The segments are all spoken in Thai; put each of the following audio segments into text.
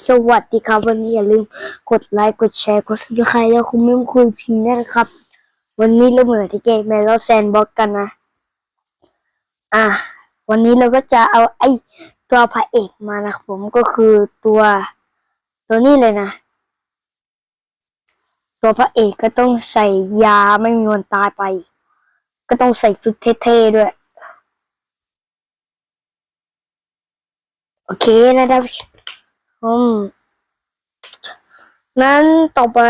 สวัสดีครับ วันนี้อย่าลืมกดไลค์กดแชร์กดซับสไครต์แล้วคุณไม่คุยพิมพ์นะครับ วันนี้เราเหมือนที่เกมแมวแซนบ็อกกันนะ อะ วันนี้เราก็จะเอาไอ้ตัวพระเอกมานะครับผมก็คือตัวตัวนี้เลยนะ ตัวพระเอกก็ต้องใส่ยาไม่มีวันตายไป ก็ต้องใส่ชุดเท่ๆด้วย โอเคนะครับ อืมนั้นต่อไป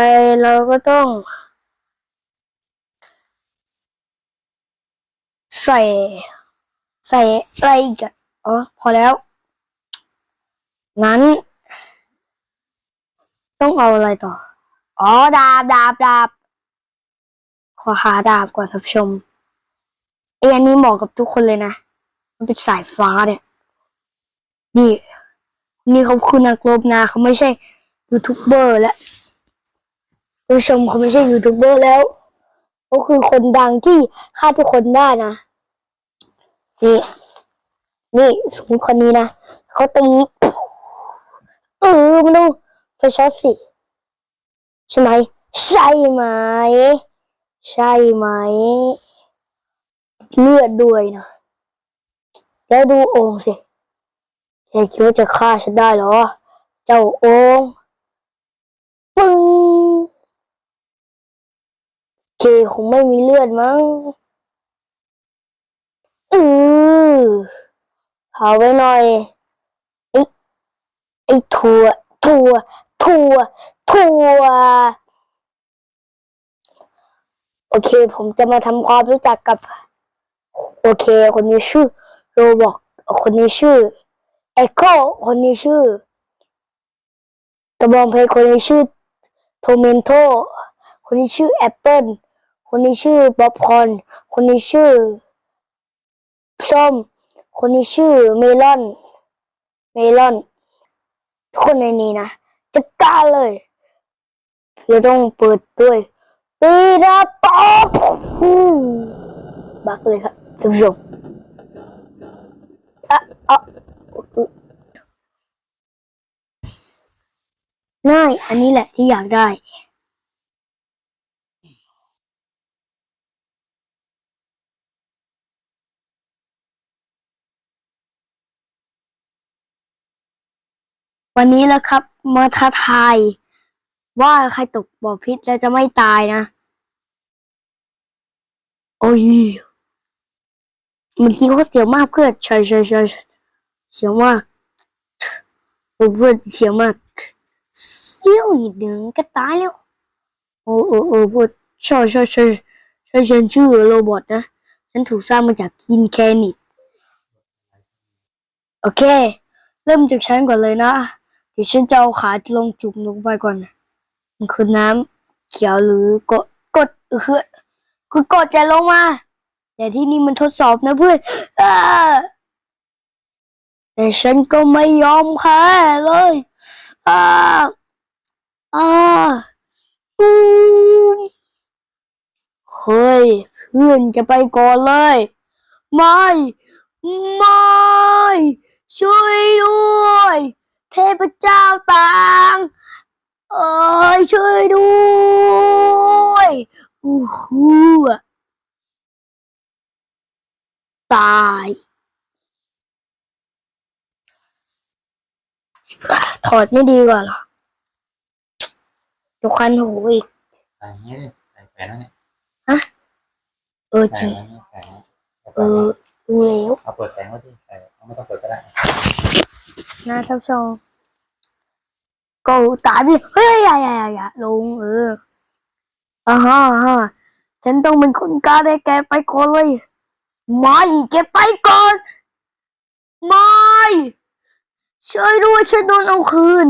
เราก็ต้อง ใส่ ใส่อะไรอีกอะอ๋อพอแล้ว งั้น ต้องเอาอะไรต่อ อ๋อ ดาบดาบดาบขอหาดาบก่อนท่านผู้ชมไอ้อันนี้เหมาะกับทุกคนเลยนะ มันเป็นสายฟ้าเนี่ย นี่ นี่เขาคือนักรบนะเขาไม่ใช่ยูทูบเบอร์แล้วผู้ชมเขาไม่ใช่ยูทูบเบอร์แล้วเขาคือคนดังที่ฆ่าทุกคนได้นะ นี่ นี่สมมติคนนี้นะเขาตีเออมันต้องไฟช็อตสิใช่ไหมใช่ไหม ใช่ไหม เลือดด้วยนะ แล้วดูโอ่งสิ แกคิดว่าจะฆ่าฉันได้เหรอ เจ้าโองปึ้งเคคงไม่มีเลือดมั้งอือเผาไว้หน่อยไอ้ไอ้ถั่วถั่วถั่วถั่วโอเค ผมจะมาทำความรู้จักกับ โอเค คนนี้ชื่อโรบอกคนนี้ชื่อ เอโคคนนี้ชื่อกระบองเพชรคนนี้ชื่อโทเมนโตคนนี้ชื่อแอปเปิลคนนี้ชื่อบ๊อบคอน คนนี้ชื่อส้ม คนนี้ชื่อเมลอน เมลอน ทุกคนในนี้นะจะกล้าเลยเราต้องเปิดด้วยปีราป๊อปบักเลยครับท่านผู้ชมอะอะ ง่าย อันนี้แหละที่อยากได้ วันนี้แล้วครับมาท้าทาย ว่าใครตกบ่อพิษแล้วจะไม่ตายนะ โอ้ยเมื่อกี้เขาเสียวมากเพื่อนใช่ใช่ใช่เสียวมากโอ้เพื่อนเสียวมาก เสี้ยวนิดนึงก็ตายแล้ว โอ้โอ้โอ้พูดใช่ใช่ใช่ใช่ฉันชื่อโรบอทนะ ฉันถูกสร้างมาจากกินแคนิตโอเค เริ่มจากฉันก่อนเลยนะเดี๋ยวฉันจะเอาขาลงจุ่มลงไปก่อนมันคือน้ำเขียวหรือกดกดเออคือคือกดจะลงมา แต่ที่นี่มันทดสอบนะเพื่อนแต่ฉันก็ไม่ยอมแพ้เลยอ่า อาตูมเฮ้ย เพื่อนจะไปก่อนเลย ไม่ ไม่ ช่วยด้วย เทพเจ้าต่างเอ้ยช่วยด้วยอู้หูตายถอดไม่ดีกว่าเหรอ ดี๋ยวคันหูอีก ใส่อย่างนี้ดิใส่แขวนไว้เนี่ยเออจใส่ริงไว้เนี่ยใส่ไว้เออดูแล้วเอาเปิดแสงไว้ที่ใส่เอาไม่ต้องเปิดก็ได้หน้าท่านผู้ชมก็ตายไปเฮ้ยอย่าอย่าอย่าอย่าลงเอออ่าฮะอ่าฮะฉันต้องเป็นคนกล้าได้แกไปก่อนเลยไม่แกไปก่อนไม่ช่วยด้วยฉันโดนเอาคืน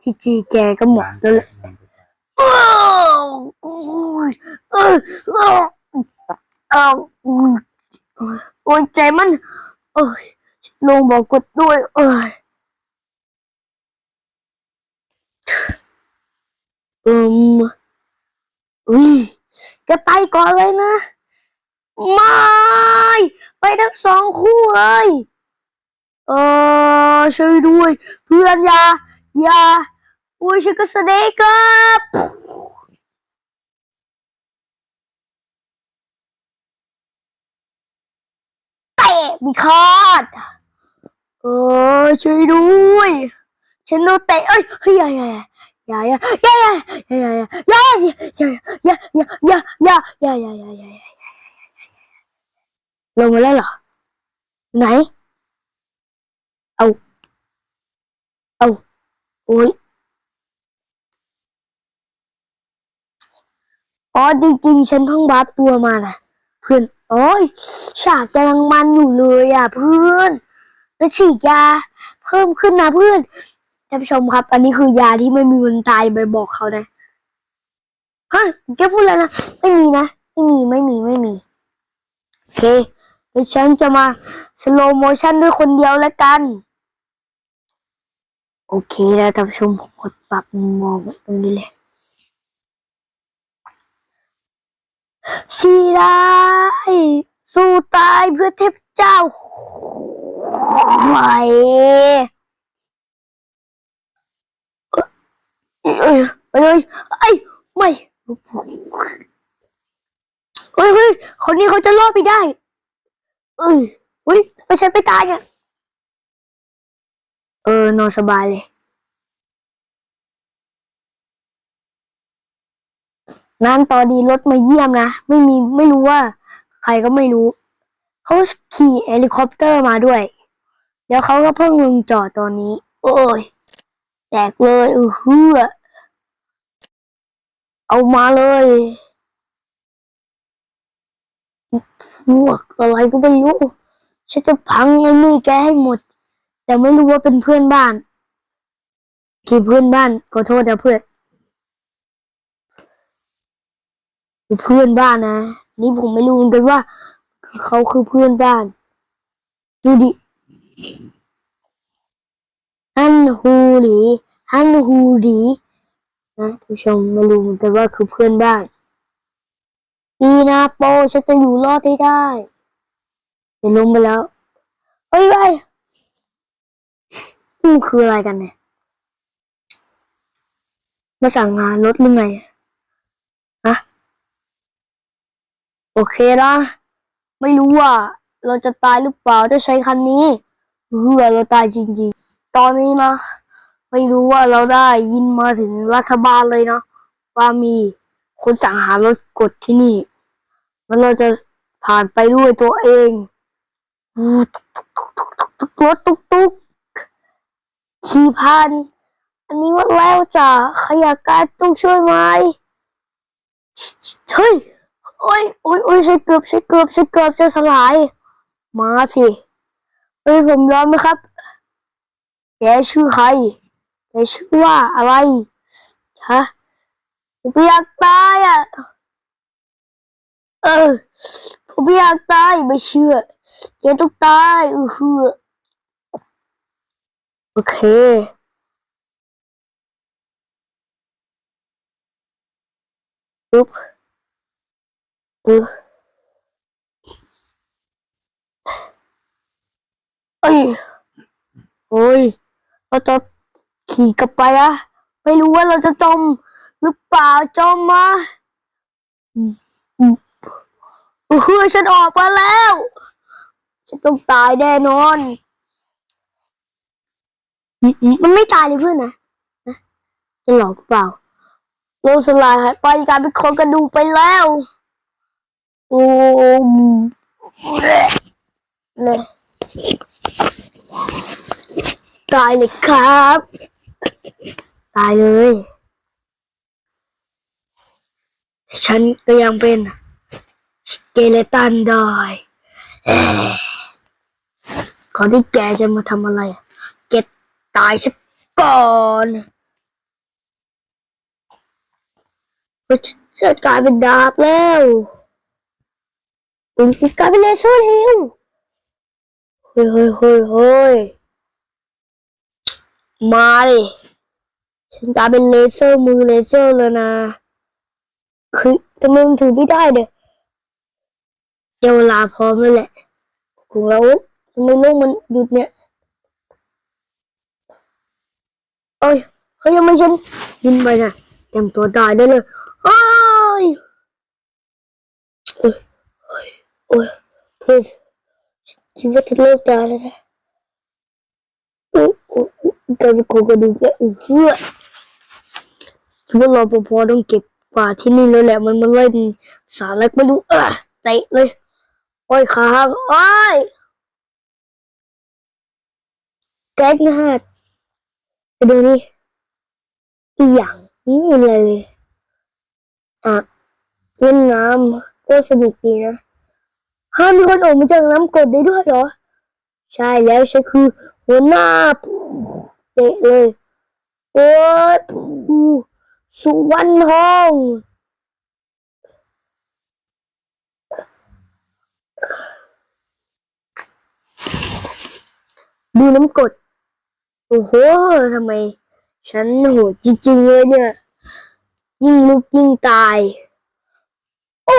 ที่จีแกก็หมดแล้วแหละเออ โอ้ยเออเออเออโอ้ยใจมันเอ้ยลงบอกกดด้วยเอ้ยอืมอุ้ยจะไปก่อนเลยนะไม่ไปทั้งสองคู่เลยเออช่วยด้วย เพื่อนยา ยา อุ้ยฉันก็สเนกครับเตะมีคาดเออช่วยด้วยฉันโดนเตะเอ้ยเฮ้ยอย่าอย่าอย่าอย่าอย่าอย่าอย่าอย่าอย่าอย่าอย่าอย่าอย่าอย่าอย่าอย่าอย่าอย่าอย่าลงมาแล้วเหรอไหนเอาเอาโอ้ย อ๋อจริงๆฉันเพิ่งบัฟตัวมานะเพื่อนโอ้ยฉากกำลังมันอยู่เลยอะเพื่อน แล้วฉีดยาเพิ่มขึ้นนะเพื่อนท่านผู้ชมครับ อันนี้คือยาที่ไม่มีวันตายไปบอกเขานะฮะแกพูดแล้วนะไม่มีนะไม่มีไม่มีไม่มีโอเคเดี๋ยวฉันจะมาสโลโมชันด้วยคนเดียวแล้วกัน โอเคแล้วท่านผู้ชมผมกดปรับมุมมองตรงนี้เลย สีได้สู้ตายเพื่อเทพเจ้าไฟเอ้ยเอ้ยเอ้ยไม่เฮ้ยเฮ้ยคนนี้เขาจะรอดไปได้ เอ้ยเฮ้ยไม่ใช่ไปตายเนี่ย เออนอนสบายเลย งานตอนดีรถมาเยี่ยมนะ ไม่มีไม่รู้ว่า ใครก็ไม่รู้ เขาขี่เฮลิคอปเตอร์มาด้วยแล้วเขาก็เพิ่งลงจอดตอนนี้ โอ้ยแตกเลยอือเฮือเอามาเลยพวกอะไรก็ไม่รู้ฉันจะพังไอ้นี่แกให้หมด แต่ไม่รู้ว่าเป็นเพื่อนบ้านกี่เพื่อนบ้านขอโทษนะเพื่อน คือเพื่อนบ้านนะ นี่ผมไม่รู้เหมือนกันว่าเขาคือเพื่อนบ้าน ดูดิฮันฮูหลีฮันฮูหลีนะท่านผู้ชมไม่รู้เหมือนกันว่าคือเพื่อนบ้านปีนาโปฉันจะอยู่รอดให้ได้เดี๋ยวลงไปแล้วเอ้ยไปนี่มันคืออะไรกันเนี่ย มาสั่งงานรถหรือไงฮะ โอเคนะ ไม่รู้ว่า เราจะตายหรือเปล่าถ้าใช้คันนี้เพื่อเราตายจริงๆ ตอนนี้นะ ไม่รู้ว่าเราได้ยินมาถึงรัฐบาลเลยนะว่ามีคนสั่งหารถกดที่นี่แล้วเราจะผ่านไปด้วยตัวเองอู้ตุกตุกตุกตุกรถตุกตุกขี่ผ่านอันนี้ว่าแล้วจ้ะใครอยากการต้องช่วยไหมเฮ้ย โอ้ยโอ้ยโอ้ยใช่เกือบใช่เกือบใช่เกือบจะสลาย มาสิเอ้ยผมยอมไหมครับแกชื่อใครแกชื่อว่าอะไรฮะผมอยากตายอะ เออ ผมอยากตายไม่เชื่อแกต้องตายอือฮือโอเคปึ๊บปึ๊บ เอ้ยโอ้ย เราจะขี่กลับไปอะไม่รู้ว่าเราจะจมหรือเปล่าจมมาอืมอืมเออฉันออกมาแล้ว ฉันต้องตายแน่นอน มันไม่ตายเลยเพื่อนนะจะหลอกเปล่าโลสลายหายไปกลายเป็นคนกระดูกไปแล้ว โอ้เลยตายเลยครับ ตายเลย ฉันก็ยังเป็นสเกเลตันได้เอ่อก่อนที่แกจะมาทำอะไร แกตายซะก่อนก็จะกลายเป็นดาบแล้ว อืมกลายเป็นเลเซอร์แล้วเฮ้ยเฮ้ยเฮ้ยเฮ้ยมาดิฉันกลายเป็นเลเซอร์มือเลเซอร์แล้วนะคือทำไมมันถือไม่ได้เด้อเดี๋ยวเวลาพร้อมแล้วแหละของเราทำไมโลกมันหยุดเนี่ยเออ้ยเขายังไม่ฉันบินไปนะเตรียมตัวตายได้เลยโอ้ย โอ้ยเพื่อนคิดว่าจะเลิกตายแล้วนะโอ้ยโอ้ยโอ้ยกลายเป็นโครงกระดูกแล้วอื้อเพื่อคิดว่ารอปภต้องเก็บกว่าที่นี่แล้วแหละมันมาเล่นสารอะไรไม่รู้เออเตะเลยโอ้ยขาหักโอ้ยแก๊กนะฮะไปดูนี่อีหยังไม่มีอะไรเลยอะเล่นน้ำก็สนุกดีนะ ห้ามมีคนออกมาจากน้ำกรดได้ด้วยเหรอ ใช่แล้วฉันคือหัวหน้าเตะเลย โอ้ยสุวรรณทองดูน้ำกด โอ้โหทำไม ฉันโหดจริงๆเลยเนี่ย ยิ่งลุกยิ่งตาย โอ้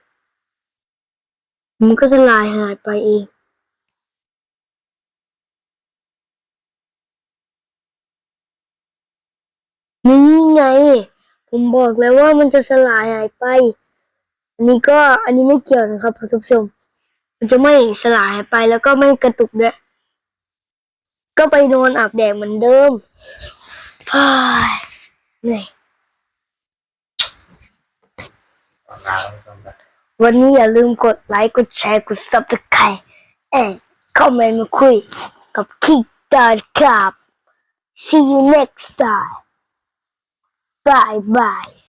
มันก็สลายหายไปเองนี่ไง ผมบอกแล้วว่ามันจะสลายหายไป อันนี้ก็อันนี้ไม่เกี่ยวนะครับท่านผู้ชม มันจะไม่สลายหายไปแล้วก็ไม่กระตุกด้วยก็ไปนอนอาบแดดเหมือนเดิมเฮ้ยเหนื่อย ตอนลาแล้วต้อง วันนี้อย่าลืมกดไลค์ กดแชร์ กดซับสไครต์แอนคอมเมนต์มาคุยกับคิกดาครับ see you next time bye bye